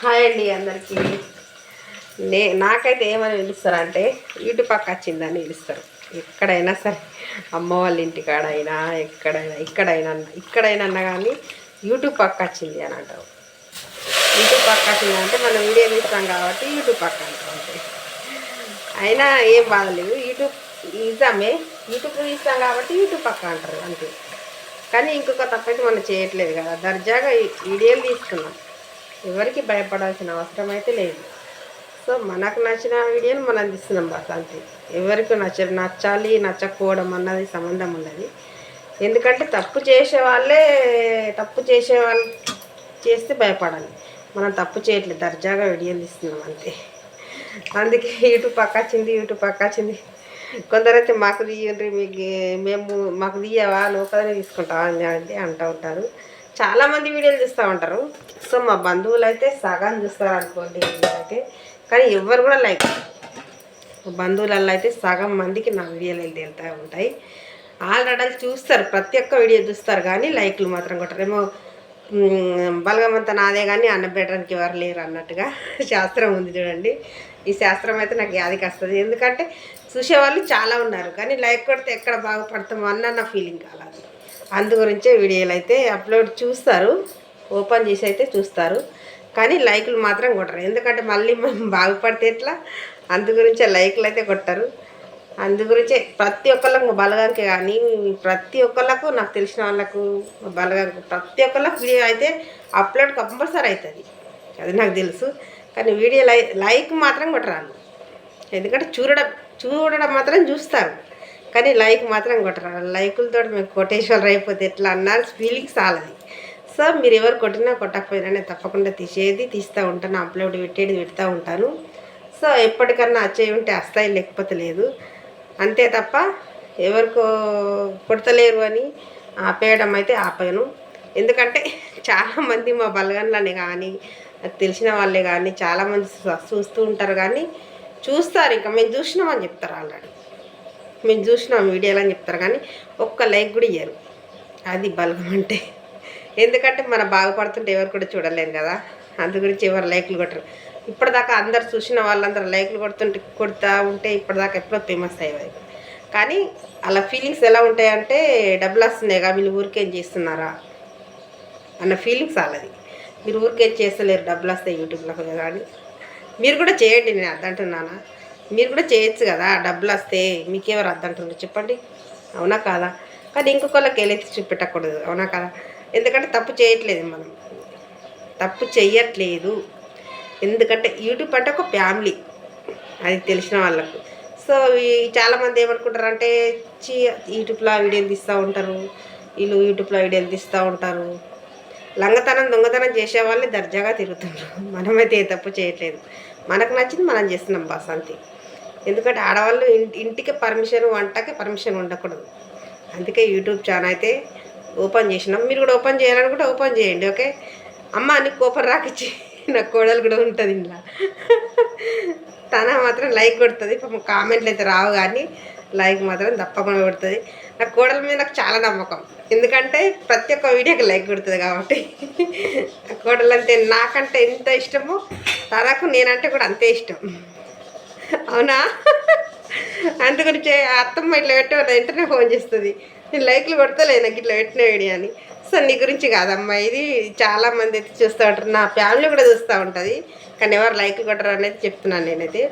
Hi అండి అందరికీ. నే నాకైతే ఏమని పిలుస్తారంటే యూట్యూబ్ పక్క వచ్చిందని పిలుస్తారు. ఎక్కడైనా సరే అమ్మ వాళ్ళ ఇంటికాడైనా ఎక్కడైనా ఇక్కడైనా ఇక్కడైనా అన్నా కానీ యూట్యూబ్ పక్క వచ్చింది అని అంటారు. యూట్యూబ్ పక్క వచ్చింది అంటే మనం వీడియో తీస్తాం కాబట్టి యూట్యూబ్ పక్క అంటాం అయినా ఏం బాధలేదు యూట్యూబ్ నిజమే యూట్యూబ్ తీస్తాం కాబట్టి యూట్యూబ్ పక్క అంటారు అంతే. కానీ ఇంకొక తప్పైతే మనం చేయట్లేదు కదా. దర్జాగా వీడియోలు తీసుకున్నాం. ఎవరికి భయపడాల్సిన అవసరం అయితే లేదు. సో మనకు నచ్చిన వీడియోని మనం అందిస్తున్నాం బస్ అంతే ఎవరికి నచ్చ నచ్చాలి నచ్చకపోవడం అన్నది సంబంధం ఉన్నది. ఎందుకంటే తప్పు చేసే వాళ్ళే తప్పు చేసే వాళ్ళు చేస్తే భయపడాలి. మనం తప్పు చేయట్లేదు దర్జాగా వీడియోలు తీస్తున్నాం అంతే. అందుకే యూట్యూబ్ పక్క యూట్యూబ్ పక్క కొందరైతే మాకు తీయండి మీకు మేము మాకు తీయవా లోకదనే తీసుకుంటావా అని అంటూ ఉంటారు. చాలామంది వీడియోలు చూస్తూ ఉంటారు. సో మా బంధువులు అయితే సగం చూస్తారు అనుకోండి అయితే కానీ ఎవరు కూడా లైక్ బంధువులలో అయితే సగం మందికి నా వీడియోలు వెళ్ళి వెళ్తూ ఉంటాయి. ఆల్రెడీ చూస్తారు ప్రతి ఒక్క వీడియో చూస్తారు కానీ లైక్లు మాత్రం కొట్టరేమో. బలగమంతా నాదే కానీ అన్న పెట్టడానికి ఎవరు లేరు అన్నట్టుగా శాస్త్రం ఉంది చూడండి. ఈ శాస్త్రం అయితే నాకు యాదికి వస్తుంది. ఎందుకంటే చూసేవాళ్ళు చాలా ఉన్నారు. కానీ లైక్ కొడితే ఎక్కడ బాగుపడతామో అన్న నా ఫీలింగ్ కాలేదు అందు గురించే వీడియోలు అయితే అప్లోడ్ చూస్తారు. ఓపెన్ చేసి అయితే చూస్తారు. కానీ లైకులు మాత్రం కొట్టరు. ఎందుకంటే మళ్ళీ మనం బాగుపడితే ఎట్లా? అందు గురించే లైకులు అయితే కొట్టరు. అందు గురించే ప్రతి ఒక్కళ్ళకు బలగానికి కానీ ప్రతి ఒక్కళ్ళకు నాకు తెలిసిన వాళ్ళకు బలగానికి ప్రతి ఒక్కళ్ళకు వీడియో అయితే అప్లోడ్ కంపల్సరీ అవుతుంది. అది నాకు తెలుసు. కానీ వీడియో లై లైక్ మాత్రం కొట్టరాను ఎందుకంటే చూడడం చూడడం మాత్రం చూస్తారు. కానీ లైక్ మాత్రం కొట్టరాను లైకులతో మేము కొటేశ్వరం అయిపోతే ఎట్లా అన్నారు? ఫీలింగ్స్ చాలది. సో మీరు ఎవరు కొట్టినా కొట్టకపోయినా నేను తప్పకుండా తీసేది తీస్తూ ఉంటాను అప్లోడ్ పెట్టేది పెడతా ఉంటాను. సో ఎప్పటికన్నా వచ్చేవి ఉంటే వస్తాయి లేకపోతే లేదు. అంతే తప్ప ఎవరికో కొడతలేరు అని ఆపేయడం అయితే ఆపాను ఎందుకంటే చాలామంది మా బలగన్లని కానీ తెలిసిన వాళ్ళే కానీ చాలామంది చూస్తూ ఉంటారు కానీ చూస్తారు. ఇంకా మేము చూసినామని చెప్తారు ఆల్రెడీ. మేము చూసినాం వీడియోలు అని చెప్తారు కానీ ఒక్క లైక్ కూడా ఇయ్యరు. అది బలగం అంటే. ఎందుకంటే మన బాగుపడుతుంటే ఎవరు కూడా చూడలేరు కదా. అందు గురించి ఎవరు లైక్లు కొట్టరు. ఇప్పటిదాకా అందరు చూసిన వాళ్ళందరూ లైక్లు కొడుతుంటే కొడుతూ ఉంటే ఇప్పటిదాకా ఎప్పుడో ఫేమస్ అయ్యేది కానీ అలా ఫీలింగ్స్ ఎలా ఉంటాయంటే డబ్బులు వస్తున్నాయి కదా వీళ్ళు ఊరికేం చేస్తున్నారా? అన్న ఫీలింగ్స్ అలాది మీరు ఊరికేం చేస్తలేరు డబ్బులు వస్తాయి యూట్యూబ్లో కానీ. మీరు కూడా చేయండి నేను అద్దంటున్నానా మీరు కూడా చేయొచ్చు కదా డబ్బులు వస్తే మీకెవరు అద్దంటున్నారు చెప్పండి. అవునా కాదా? కానీ ఇంకొకళ్ళకి వెళ్ళి చూపెట్టకూడదు అవునా కదా? ఎందుకంటే తప్పు చేయట్లేదు మనం. తప్పు చేయట్లేదు ఎందుకంటే యూట్యూబ్ అంటే ఒక ఫ్యామిలీ అది తెలిసిన వాళ్ళకు. సో చాలామంది ఏమనుకుంటారు అంటే చీ యూట్యూబ్లో వీడియోలు తీస్తూ ఉంటారు వీళ్ళు యూట్యూబ్లో వీడియోలు తీస్తూ ఉంటారు. లంగతనం దొంగతనం చేసే వాళ్ళే దర్జాగా తిరుగుతున్నారు మనమైతే ఏ తప్పు చేయట్లేదు. మనకు నచ్చింది మనం చేస్తున్నాం బాస్ అంతే. ఎందుకంటే ఆడవాళ్ళు ఇంటి ఇంటికి పర్మిషన్ వంటకి పర్మిషన్ ఉండకూడదు. అందుకే యూట్యూబ్ ఛానల్ అయితే ఓపెన్ చేసినాం. మీరు కూడా ఓపెన్ చేయాలనుకుంటే ఓపెన్ చేయండి ఓకే? అమ్మ నీకు కోపం రాకిచ్చి నా కోడలు కూడా ఉంటుంది ఇంట్లో. తన మాత్రం లైక్ కొడుతుంది. కామెంట్లు అయితే రావు కానీ లైక్ మాత్రం తప్పకుండా కొడుతుంది. నా కోడల మీద నాకు చాలా నమ్మకం. ఎందుకంటే ప్రతి ఒక్క వీడియోకి లైక్ కొడుతుంది కాబట్టి. నా కోడలు అంటే నాకంటే ఎంత ఇష్టమో తనకు నేనంటే కూడా అంతే ఇష్టం. అవునా? అందుగురించి అత్తమ్మ ఇట్లా పెట్టే వెంటనే ఫోన్ చేస్తుంది. నేను లైక్లు కొడతలే నాకు ఇట్లా పెట్టిన అని. సో నీ గురించి కాదమ్మా ఇది చాలామంది అయితే చూస్తూ ఉంటారు. నా ఫ్యామిలీ కూడా చూస్తూ ఉంటుంది. కానీ ఎవరు లైక్లు కొట్టరు అనేది చెప్తున్నాను నేనైతే.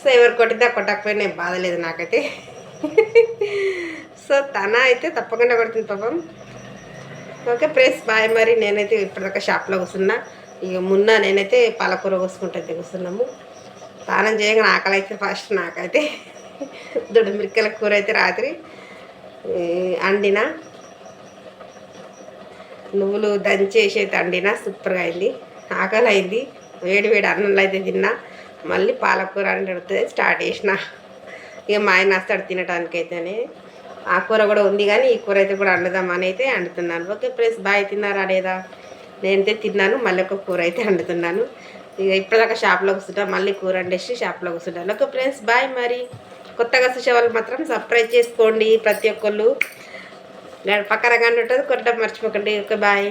సో ఎవరు కొట్టినా కొట్టకపోయినా ఏం నాకైతే. సో తన అయితే తప్పకుండా కొడుతుంది పాపం. Okay press bye. మరి నేనైతే ఇప్పటిదాకా షాప్లో కూర్చున్నా. ఇక మున్న నేనైతే పాలకూర కోసుకుంటే కూర్చున్నాము. స్నానం చేయగానే ఆకలి అయితే ఫస్ట్ నాకైతే దొడ్డు మిరకల కూర అయితే రాత్రి అండిన. నువ్వులు దంచేసి అయితే అండిన సూపర్గా అయింది. ఆకలి అయింది వేడి వేడి అన్నంలో అయితే తిన్నా. మళ్ళీ పాలకూర అని స్టార్ట్ చేసిన. ఇక మా ఆయన వస్తాడు తినడానికైతేనే ఆ కూర కూడా ఉంది కానీ ఈ కూర అయితే కూడా వండుదామని అయితే వండుతున్నాను ఓకే ప్రెస్ బాయ్ తిన్నారా లేదా? నేనైతే తిన్నాను మళ్ళీ ఒక కూర అయితే వండుతున్నాను ఇక ఇప్పటిదాకా షాప్లో కూర్చుంటా మళ్ళీ కూర వండేసి షాప్లో కూర్చుంటాను ఓకే ఫ్రెండ్స్ బాయ్ మరి. కొత్తగా చూసే వాళ్ళు మాత్రం సబ్స్క్రైబ్ చేసుకోండి ప్రతి ఒక్కళ్ళు. పక్కన కానీ ఉంటుంది కొట్టడం మర్చిపోకండి. Okay bye